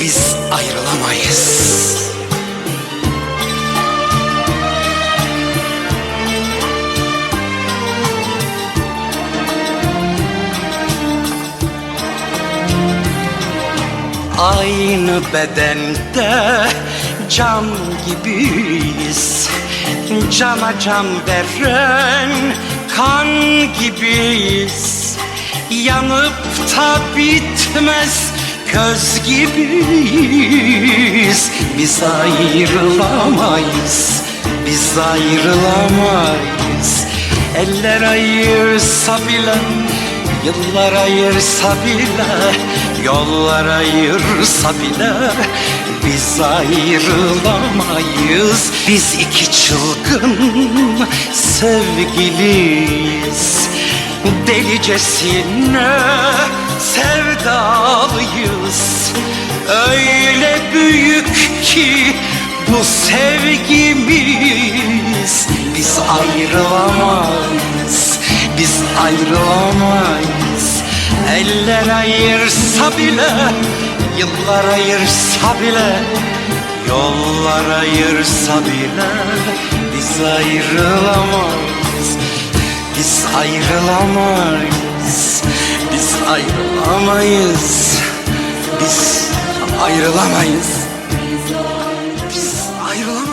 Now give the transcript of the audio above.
biz ayrılamayız. Aynı bedende can gibiyiz Cana can veren kan gibiyiz Yanıp da bitmez köz gibiyiz. Biz ayrılamayız, biz ayrılamayız. Eller ayırsa bile Yıllar ayırsa bile, yollar ayırsa bile Biz ayrılamayız, biz iki çılgın sevgiliyiz. Delicesine sevdalıyız. Öyle büyük ki bu sevgimiz. Biz ayrılamayız, biz ayrılamayız. Eller ayırsa bile, yıllar ayırsa bile Yollar ayırsa bile biz ayrılamayız Biz ayrılamayız. Biz ayrılamayız. Biz ayrılamayız.